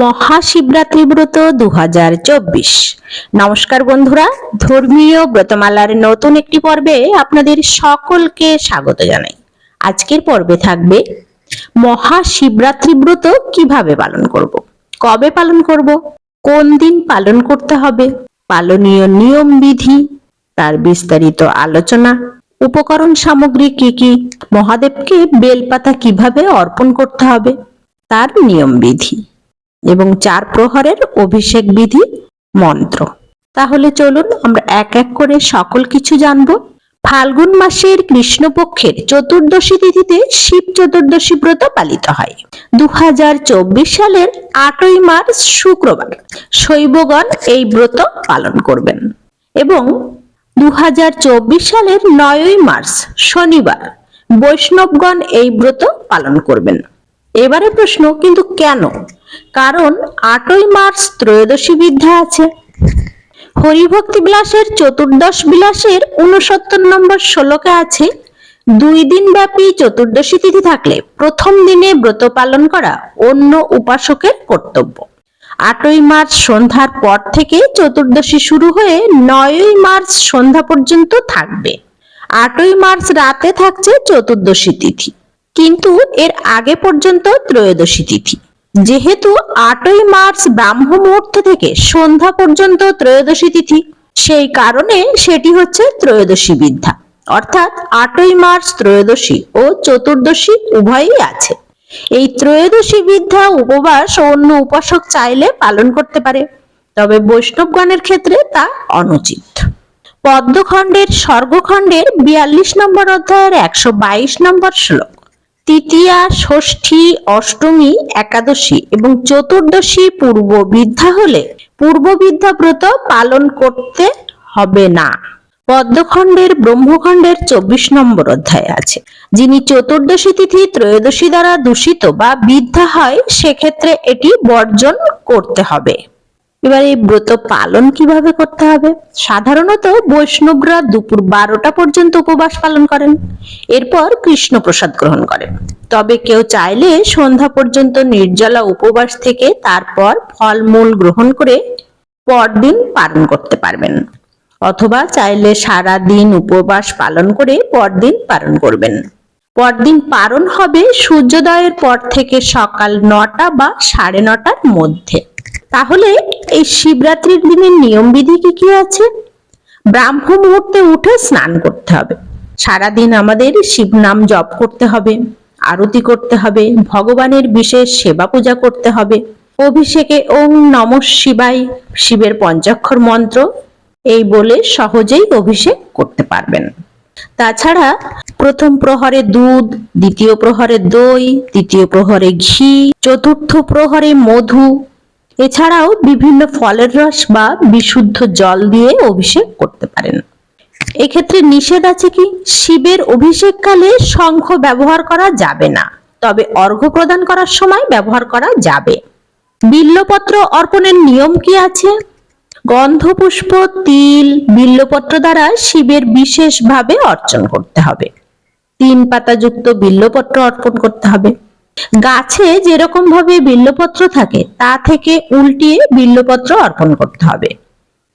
মহাশিবরাত্রি ব্রত দু হাজার চব্বিশ। নমস্কার বন্ধুরা, ধর্মীয় ব্রতমালার নতুন একটি পর্বে আপনাদের সকলকে স্বাগত জানাই। আজকের পর্বে থাকবে, মহাশিবরাত্রি ব্রত কীভাবে পালন করব। কবে পালন করব? কোন দিন পালন করতে হবে? পালনীয় নিয়ম বিধি, তার বিস্তারিত আলোচনা, উপকরণ সামগ্রী কি কি, মহাদেবকে বেলপাতা কীভাবে অর্পণ করতে হবে, তার নিয়ম বিধি। এবং চার প্রহরের অভিষেক বিধি মন্ত্র। তাহলে চলুন আমরা এক এক করে সকল কিছু জানব। ফাল্গুন মাসের কৃষ্ণপক্ষের চতুর্দশী তিথিতে শিব চতুর্দশী ব্রত পালিত হয়। দু হাজার চব্বিশ সালের আটই মার্চ শুক্রবার শৈবগণ এই ব্রত পালন করবেন এবং দু হাজার চব্বিশ সালের নয়ই মার্চ শনিবার বৈষ্ণবগণ এই ব্রত পালন করবেন। এবারে প্রশ্ন, কিন্তু কেন? কারণ আটই মার্চ ত্রয়োদশী বিদ্যা আছে। হরিভক্তি বিলাসের চতুর্দশ বিলাসের উনসত্তর নম্বর শ্লোকে আছে, দুই দিন ব্যাপী চতুর্দশী তিথি থাকলে প্রথম দিনে ব্রত পালন করা অন্য উপাসকের কর্তব্য। আটই মার্চ সন্ধ্যার পর থেকে চতুর্দশী শুরু হয়ে নয়ই মার্চ সন্ধ্যা পর্যন্ত থাকবে। আটই মার্চ রাতে থাকছে চতুর্দশী তিথি। কিন্তু এর আগে পর্যন্ত ত্রয়োদশী তিথি। যেহেতু আটই মার্চ ব্রাহ্ম মুহূর্ত থেকে সন্ধ্যা পর্যন্ত ত্রয়োদশী তিথি, সেই কারণে সেটি হচ্ছে ত্রয়োদশী বিদ্যা। অর্থাৎ আটই মার্চ ত্রয়োদশী ও চতুর্দশী উভয়ই আছে। এই ত্রয়োদশী বিদ্যা উপবাস অন্য উপাসক চাইলে পালন করতে পারে, তবে বৈষ্ণবগণের ক্ষেত্রে তা অনুচিত। পদ্মখণ্ডের স্বর্গখণ্ডের বিয়াল্লিশ নম্বর অধ্যায়ের একশো বাইশ নম্বর শ্লোক। তৃতীয়া, ষষ্ঠী, অষ্টমী, একাদশী এবং চতুর্দশী পূর্ব বিদ্যা হলে পূর্ব বিদ্যা ব্রত পালন করতে হবে না। পদ্মখণ্ডের ব্রহ্মখণ্ডের চব্বিশ নম্বর অধ্যায় আছে। যিনি চতুর্দশী তিথি, ত্রয়োদশী দ্বারা দূষিত বা বিদ্যা হয়, সেক্ষেত্রে এটি বর্জন করতে হবে। এবার এই ব্রত পালন কীভাবে করতে হবে? সাধারণত বৈষ্ণবরা দুপুর বারোটা পর্যন্ত উপবাস পালন করেন। এরপর কৃষ্ণ প্রসাদ গ্রহণ করেন। তবে কেউ চাইলে সন্ধ্যা পর্যন্ত নির্জলা উপবাস থেকে তারপর ফলমূল গ্রহণ করে পরদিন পালন করতে পারবেন। অথবা চাইলে সারা দিন উপবাস পালন করে পরদিন পালন করবেন। পরদিন পালন হবে সূর্যোদয়ের পর থেকে সকাল নটা বা সাড়ে নটার মধ্যে। তাহলে এই শিবরাত্রির দিনের নিয়মবিধি কি কি আছে? ব্রাহ্ম মুহূর্তে উঠে স্নান করতে হবে। সারাদিন আমাদের শিব নাম জপ করতে হবে, আরতি করতে হবে, ভগবানের বিশেষ সেবা পূজা করতে হবে। অভিষেকে ওম নম শিবায়, শিবের পঞ্চাক্ষর মন্ত্র, এই বলে সহজেই অভিষেক করতে পারবেন। তাছাড়া প্রথম প্রহরে দুধ, দ্বিতীয় প্রহরে দই, তৃতীয় প্রহরে ঘি, চতুর্থ প্রহরে মধু এছাড়াও বিভিন্ন ফলের রস বা বিশুদ্ধ জল দিয়ে অভিষেক করতে পারেন। এক্ষেত্রে নিষেধ আছে কি? শিবের অভিষেককালে শঙ্খ ব্যবহার করা যাবে না, তবে অর্ঘ্য প্রদান করার সময় ব্যবহার করা যাবে। বিল্লপত্র অর্পণের নিয়ম কি আছে? গন্ধপুষ্প, তিল, বিল্লপত্র দ্বারা শিবের বিশেষভাবে অর্চন করতে হবে। তিন পাতাযুক্ত বিল্লপত্র অর্পণ করতে হবে। গাছে যেরকম ভাবে বিল্লপত্র থাকে, তা থেকে উল্টিয়ে বিল্লপত্র অর্পণ করতে হবে।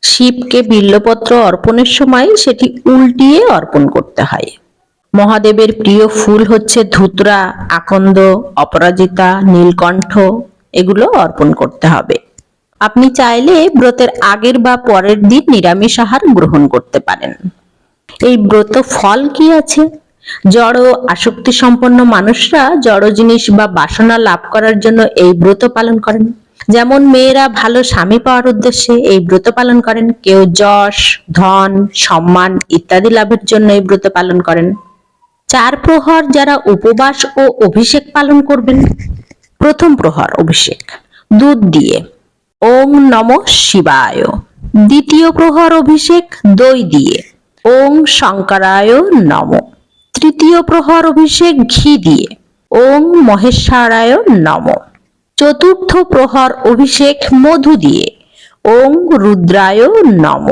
শিবকে বিল্লপত্র অর্পণের সময় সেটি উল্টিয়ে অর্পণ করতে হয়। মহাদেবের প্রিয় ফুল হচ্ছে ধুতরা, আকন্দ, অপরাজিতা, নীলকণ্ঠ, এগুলো অর্পণ করতে হবে। আপনি চাইলে ব্রতের আগের বা পরের দিন নিরামিষ আহার গ্রহণ করতে পারেন। এই ব্রত ফল কি আছে? জড় আসক্তি সম্পন্ন মানুষরা জড় জিনিস বা বাসনা লাভ করার জন্য এই ব্রত পালন করেন। যেমন মেয়েরা ভালো স্বামী পাওয়ার উদ্দেশ্যে এই ব্রত পালন করেন, কেউ যশ, ধন, সম্মান ইত্যাদি লাভের জন্য এই ব্রত পালন করেন। চার প্রহর যারা উপবাস ও অভিষেক পালন করবেন, প্রথম প্রহর অভিষেক, দুধ দিয়ে, ওং নম শিবায়। দ্বিতীয় প্রহর অভিষেক, দই দিয়ে, ওং শঙ্করায় নম। তৃতীয় প্রহর অভিষেক ঘি দিয়ে। ওং মহেশ্বরায় নম। চতুর্থ প্রহর অভিষেক মধু দিয়ে। ওং রুদ্রায় নম।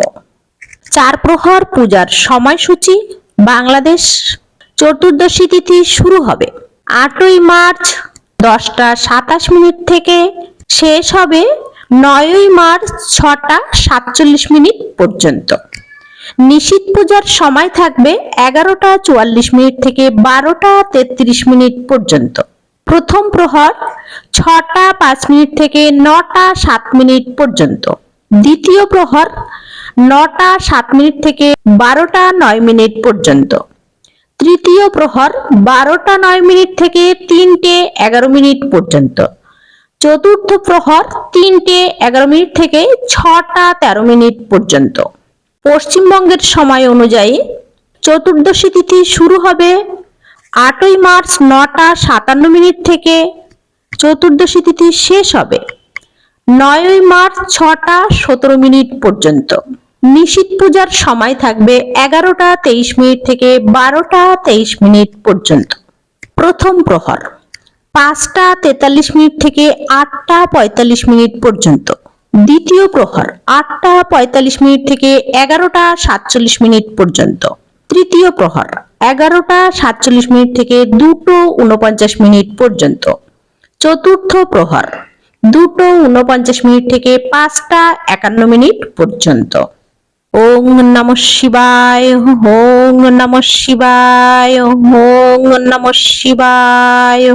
চার প্রহর পূজার সময়সূচি বাংলাদেশ চতুর্দশী তিথি শুরু হবে। আটই মার্চ দশটা সাতাশ মিনিট থেকে শেষ হবে। নয়ই মার্চ ছটা সাতচল্লিশ মিনিট পর্যন্ত। নিশীত পূজার সময় থাকবে এগারোটা চুয়াল্লিশ মিনিট থেকে বারোটা তেত্রিশ মিনিট পর্যন্ত। প্রথম প্রহর ছটা পাঁচ মিনিট থেকে নটা সাত মিনিট পর্যন্ত। দ্বিতীয় প্রহর নটা সাত মিনিট থেকে বারোটা নয় মিনিট পর্যন্ত। তৃতীয় প্রহর বারোটা নয় মিনিট থেকে তিনটে এগারো মিনিট পর্যন্ত। চতুর্থ প্রহর তিনটে এগারো মিনিট থেকে ছটা তেরো মিনিট পর্যন্ত। পশ্চিমবঙ্গের সময় অনুযায়ী চতুর্দশী তিথি শুরু হবে আটই মার্চ নটা সাতান্ন মিনিট থেকে চতুর্দশী তিথি শেষ হবে নয়ই মার্চ ছটা সতেরো মিনিট পর্যন্ত। নিশীত পূজার সময় থাকবে এগারোটা তেইশ মিনিট থেকে বারোটা তেইশ মিনিট পর্যন্ত। প্রথম প্রহর পাঁচটা তেতাল্লিশ মিনিট থেকে আটটা পঁয়তাল্লিশ মিনিট পর্যন্ত। দ্বিতীয় প্রহর আটটা পঁয়তাল্লিশ মিনিট থেকে এগারোটা সাতচল্লিশ মিনিট পর্যন্ত। তৃতীয় প্রহর এগারোটা সাতচল্লিশ মিনিট থেকে দুটো উনপঞ্চাশ মিনিট পর্যন্ত। চতুর্থ প্রহর দুটো উনপঞ্চাশ মিনিট থেকে পাঁচটা একান্ন মিনিট পর্যন্ত। ওং নম শিবায়, ওং নম শিবায়, ওং নম শিবায়।